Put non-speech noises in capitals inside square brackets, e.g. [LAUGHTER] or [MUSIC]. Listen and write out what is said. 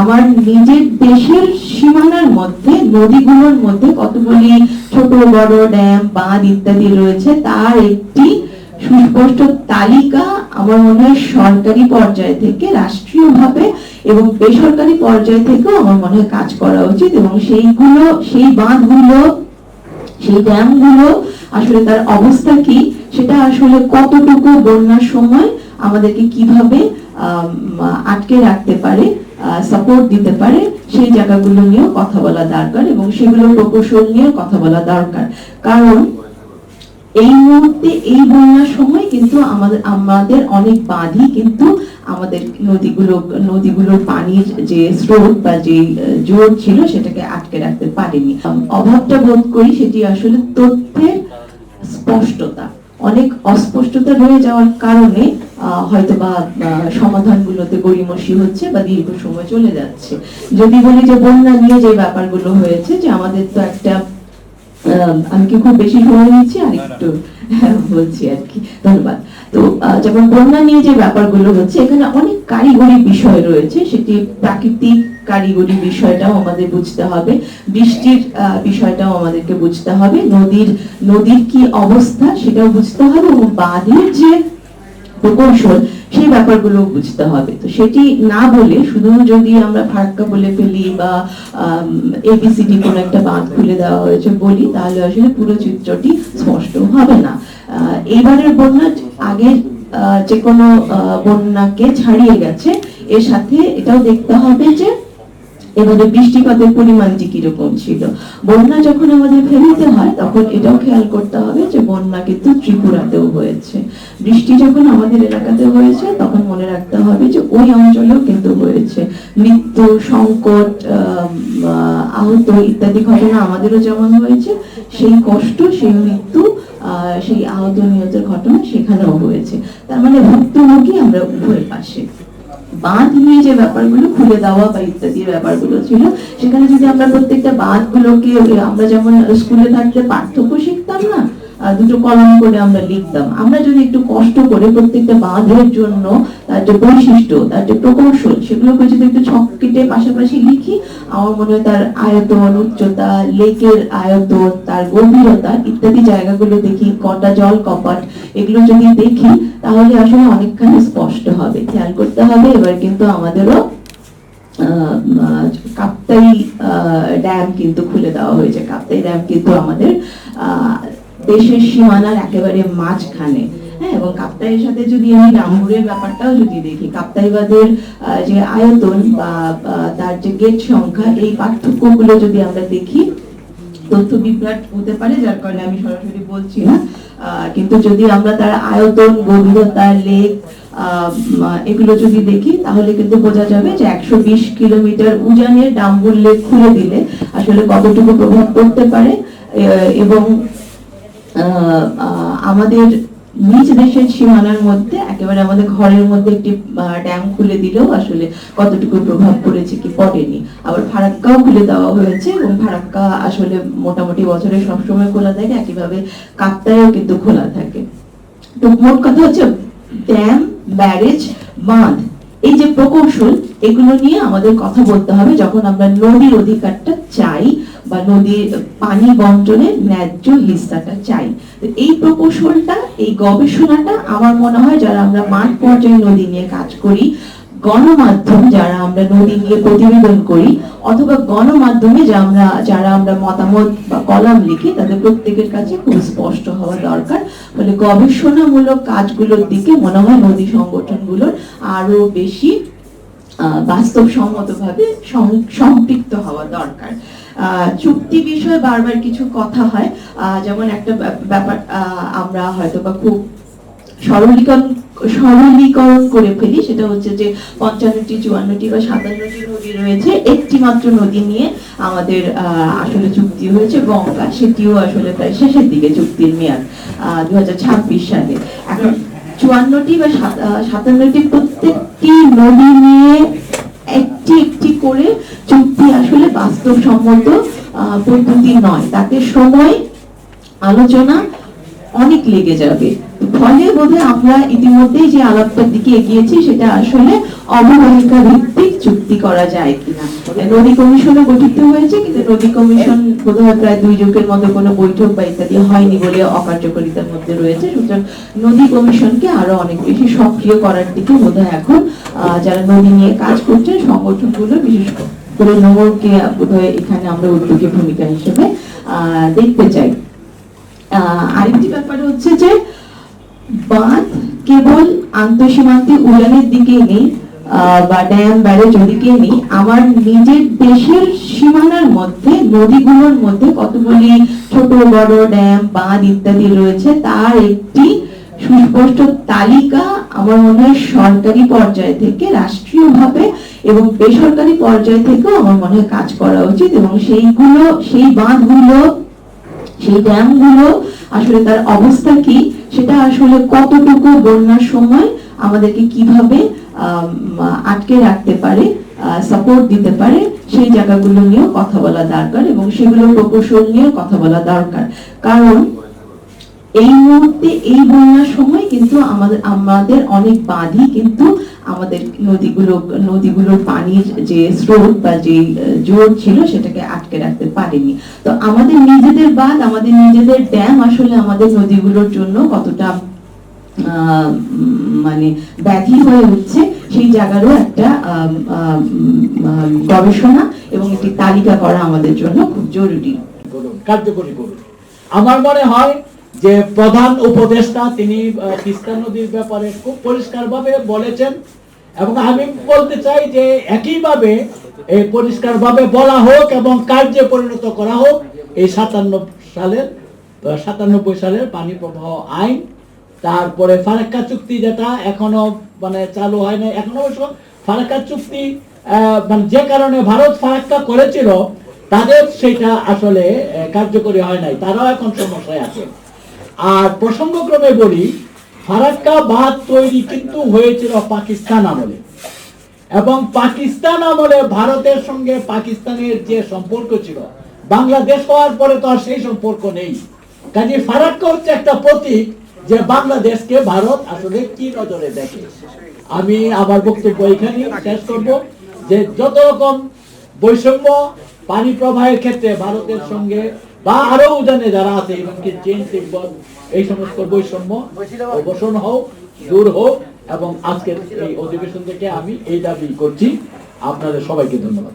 আমার নিজের দেশের সীমানার মধ্যে, নদীগুলোর মধ্যে কতগুলি ছোট, বড় ড্যাম, বাঁধ ইত্যাদি রয়েছে, তার একটি সুস্পষ্ট তালিকা আমার মনে হয় সরকারি পর্যায় থেকে রাষ্ট্রীয়ভাবে এবং বেসরকারি পর্যায় থেকেও আমার মনে হয় কাজ করা উচিত এবং সেইগুলো, সেই বাঁধগুলো, সেই ড্যামগুলো আসলে তার অবস্থা কি, সেটা আসলে কতটুকু বন্যার সময় আমাদেরকে কীভাবে আটকে রাখতে পারে সাপোর্ট দিতে পারে, সেই জায়গাগুলো নিয়েও কথা বলা দরকার এবং সেগুলো প্রকৌশল নিয়েও কথা বলা দরকার। কারণ এই মুহূর্তে, এই বন্যার সময় কিন্তু আমাদের আমাদের অনেক বাঁধই কিন্তু আমাদের নদীগুলো, নদীগুলোর পানির যে স্রোত বা যে জোর ছিল সেটাকে আটকে রাখতে পারেনি। অভাবটা বোধ করি সেটি আসলে তথ্যের স্পষ্টতা। অনেক অস্পষ্টতা রয়ে যাওয়ার কারণে হয়তো বা সমাধান সমাধানগুলোতে গড়িমসি হচ্ছে বা দীর্ঘ সময় চলে যাচ্ছে। যদি বলি যে বন্যা নিয়ে যে ব্যাপারগুলো হয়েছে, যে আমাদের তো একটা আমি কি খুব বেশি সময় নিচ্ছি? আর একটু [LAUGHS] বলছি আর কি, ধন্যবাদ। তো যেমন বন্যা নিয়ে যে ব্যাপারগুলো হচ্ছে, এখানে অনেক কারিগরি বিষয় রয়েছে, সেটি প্রাকৃতিক কারিগরি বিষয়টাও আমাদের বুঝতে হবে, বৃষ্টির বিষয়টাও আমাদেরকে বুঝতে হবে, নদীর নদীর কি অবস্থা সেটাও বুঝতে হবে, এবং বাঁধের যে প্রকৌশল সেই ব্যাপারগুলো বুঝতে হবে। তো সেটি না বলে শুধু যদি আমরা ফারাক্কা বলে ফেলি বা এবিসিডি কোন একটা বাঁধ খুলে দেওয়া হয়েছে বলি তাহলে আসলে পুরো চিত্রটি স্পষ্ট হবে না। আহ, এইবারের বন্যা আগের আহ, যে কোনো আহ, বন্যাকে ছাড়িয়ে গেছে। এর সাথে এটাও দেখতে হবে যে এবারে বৃষ্টিপাতের পরিমাণটি কীরকম ছিল। বন্যা যখন আমাদের ফেরিতে হয় তখন এটাও খেয়াল করতে হবে যে বন্যা কিন্তু ত্রিপুরাতেও হয়েছে। বৃষ্টি যখন আমাদের এলাকাতে হয়েছে তখন মনে রাখতে হবে যে ওই অঞ্চলেও কিন্তু হয়েছে। মৃত্যু সংকট আহ, আহত ইত্যাদি ঘটনা আমাদেরও যেমন হয়েছে সেই কষ্ট সেই মৃত্যু সেই আহত নিহতের ঘটনা সেখানেও হয়েছে। তার মানে ভুক্তভোগী আমরা উভয় পাশে। বাঁধ নিয়ে যে ব্যাপারগুলো খুলে দেওয়া বা ইত্যাদি ব্যাপারগুলো ছিল, সেখানে যদি আমরা প্রত্যেকটা বাঁধগুলোকে, আমরা যেমন স্কুলে থাকতে পার্থক্য শিখতাম না দুটো কলম করে আমরা লিখতাম। আমরা যদি একটু কষ্ট করে প্রত্যেকটা বাঁধের জন্য তার যে বৈশিষ্ট্য, তার যে প্রকৌশল, সেগুলোকে যদি একটু ছক কেটে পাশাপাশি লিখি, আমার মনে হয় তার আয়তন, উচ্চতা, লেকের আয়তন, তার গভীরতা ইত্যাদি জায়গাগুলো দেখি, কটা জল, কপাট, এগুলো যদি দেখি, তাহলে আসলে অনেকখানি স্পষ্ট হবে। খেয়াল করতে হবে, এবার কিন্তু আমাদেরও কাপ্তাই ড্যাম কিন্তু খুলে দেওয়া হয়েছে। কাপ্তাই ড্যাম কিন্তু আমাদের দেশের সীমানার একেবারে মাঝখানে। হ্যাঁ এবং কাপ্তাইয়ের সাথে যদি আমি ডাম্বুরের ব্যাপারটাও যদি দেখি, কাপ্তাইবাদের যে আয়তন বা তার যে গেট সংখ্যা, এই পার্থক্যগুলো যদি আমরা দেখি তথ্য বিভ্রাট হতে পারে, যার কারণে আমি সরাসরি বলছি না। কিন্তু যদি আমরা তার আয়তন, গভীরতা লেক এগুলো যদি দেখি, তাহলে কিন্তু বোঝা যাবে যে একশো বিশ কিলোমিটার উজানের ডাম্বুর লেক খুলে দিলে আসলে কতটুকু প্রভাব পড়তে পারে এবং আমাদের নিজ দেশের সীমানার মধ্যে, একেবারে আমাদের ঘরের মধ্যে একটি ড্যাম খুলে দিলেও আসলে কতটুকু প্রভাব পড়েছে কি পড়েনি। আবার ফারাক্কাও খুলে দেওয়া হয়েছে এবং ফারাক্কা আসলে মোটামুটি বছরে সবসময় খোলা থাকে, একইভাবে কাপ্তায়ও কিন্তু খোলা থাকে। তো মোট কথা হচ্ছে ড্যাম ব্যারেজ বাঁধ, এই যে প্রকৌশল, এগুলো নিয়ে আমাদের কথা বলতে হবে যখন আমরা নদীর অধিকারটা চাই। বা নদীর পানি বন্টনের ন্যায্য হিস্সাটা চাই। তো এই প্রকৌশলটা, এই গবেষণাটা আমার মনে হয় যারা আমরা মাঠ পর্যায়ে নদী নিয়ে কাজ করি, গণমাধ্যম যারা আমরা নদী নিয়ে প্রতিবেদন করি, অথবা গণমাধ্যমে যা আমরা, যারা আমরা মতামত বা কলাম লিখি, তাদের প্রত্যেকের কাছে খুব স্পষ্ট হওয়া দরকার। ফলে গবেষণামূলক কাজগুলোর দিকে মনে হয় নদী সংগঠনগুলোর আরও বেশি বাস্তবসম্মতভাবে সম্পৃক্ত হওয়া দরকার। চুক্তি বিষয়ে বারবার কিছু কথা হয়। যেমন একটা ব্যাপার আমরা হয়তো বা খুব সরলীকরণ সরলীকরণ করে ফেলি। সেটা হচ্ছে যে পঞ্চান্নটি, চুয়ান্নটি বা সাতান্নটি নদী রয়েছে। একটি মাত্র নদী নিয়ে আমাদের আসলে চুক্তি হয়েছে গঙ্গা। সেটিও আসলে প্রায় শেষের দিকে চুক্তির মেয়াদ দু সালে। এখন চুয়ান্নটি বা সাতান্নটি প্রত্যেকটি নদী নিয়ে একটি একটি করে চুক্তি আসলে বাস্তবসম্মত পদ্ধতি নয়। তাতে সময় আলোচনা অনেক লেগে যাবে। ফলে বোধহয় আমরা ইতিমধ্যেই যে দিকে এগিয়েছি সেটা আসলে অববাহিকা ভিত্তিক চুক্তি করা যায় কিনা। নদী কমিশনও গঠিত হয়েছে কিন্তু নদী কমিশন প্রায় দুই যুগের মধ্যে কোনো বৈঠক বা ইত্যাদি হয়নি বলে অকার্যকারিতার মধ্যে রয়েছে। সুতরাং নদী কমিশনকে আরও অনেক বেশি সক্রিয় করার দিকে বোধহয় এখন আহ, যারা নদী নিয়ে কাজ করছেন সংগঠনগুলো বিশেষ করে নোংরকে বোধহয় এখানে আমরা উদ্যোগী ভূমিকা হিসেবে আহ, দেখতে চাই। আহ, আরেকটি ব্যাপার হচ্ছে যে বাঁধ কেবল আন্তঃসীমান্তে উড়ানের দিকে নেই বা ড্যাম, ব্যারেজ ওদিকে নেই। আমার নিজের দেশের সীমানার মধ্যে, নদীগুলোর মধ্যে কতগুলি ছোট, বড় ড্যাম, বাঁধ ইত্যাদি রয়েছে, তার একটি সুস্পষ্ট তালিকা আমার মনে হয় সরকারি পর্যায় থেকে রাষ্ট্রীয়ভাবে এবং বেসরকারি পর্যায় থেকেও আমার মনে হয় কাজ করা উচিত এবং সেইগুলো, সেই বাঁধগুলো, সেই ড্যামগুলো আসলে তার অবস্থা কি, সেটা আসলে কতটুকু বন্যার সময় আমাদেরকে কীভাবে আটকে রাখতে পারে সাপোর্ট দিতে পারে, সেই জায়গাগুলো নিয়েও কথা বলা দরকার এবং সেগুলো প্রকৌশল নিয়ে কথা বলা দরকার। কারণ এই মুহূর্তে এই বন্যার সময় কিন্তু আমাদের আমাদের অনেক বাঁধই কিন্তু আমাদের নদীগুলো, নদীগুলোর পানির যে স্রোত বা যে জোর ছিল সেটাকে আটকে রাখতে পারেনি। তো আমাদের নিজেদের বাঁধ, আমাদের নিজেদের ড্যাম আসলে আমাদের নদীগুলোর জন্য কতটা মানে ব্যাধি হয়ে উঠছে সেই জায়গারও একটা গবেষণা এবং একটি তালিকা করা আমাদের জন্য খুব জরুরি। কার্যকরী করুন আমার মনে হয় যে প্রধান উপদেষ্টা তিনি তিস্তা নদীর ব্যাপারে খুব পরিষ্কারভাবে বলেছেন। এবং আমি বলতে চাই যে একইভাবে এই পরিষ্কারভাবে বলা হোক এবং কার্যে পরিণত করা হোক, এই সাতান্ন সালের সাতানব্বই সালের পানি প্রবাহ আইন, তারপরে ফারাক্কা চুক্তি যেটা এখনও মানে চালু হয় না এখনও ফারাক্কা চুক্তি মানে যে কারণে ভারত ফারাক্কা করেছিল, তাদের সেটা আসলে কার্যকরী হয় নাই, তারাও এখন সমস্যায় আছে। আর প্রসঙ্গক্রমে বলি, ফারাক্কা বাঁধ তৈরি কিন্তু হয়েছিল পাকিস্তান আমলে। এবং পাকিস্তান আমলে ভারতের সঙ্গে পাকিস্তানের যে সম্পর্ক ছিল, বাংলাদেশ হওয়ার পরে তো আর সেই সম্পর্ক নেই। কাজে ফারাক্কা হচ্ছে একটা প্রতীক যে বাংলাদেশকে ভারত আসলে কি নজরে দেখে। আমি আমার বক্তব্য এখানে শেষ করব, যে যত রকম বৈষম্য, পানি প্রবাহের ক্ষেত্রে ভারতের সঙ্গে বা আরও উদানে যারা আছে এমনকি চীন তিব্বত এই সমস্ত বৈষম্য অবসান হোক, দূর হোক, এবং আজকের এই অধিবেশন থেকে আমি এই দাবি করছি। আপনাদের সবাইকে ধন্যবাদ।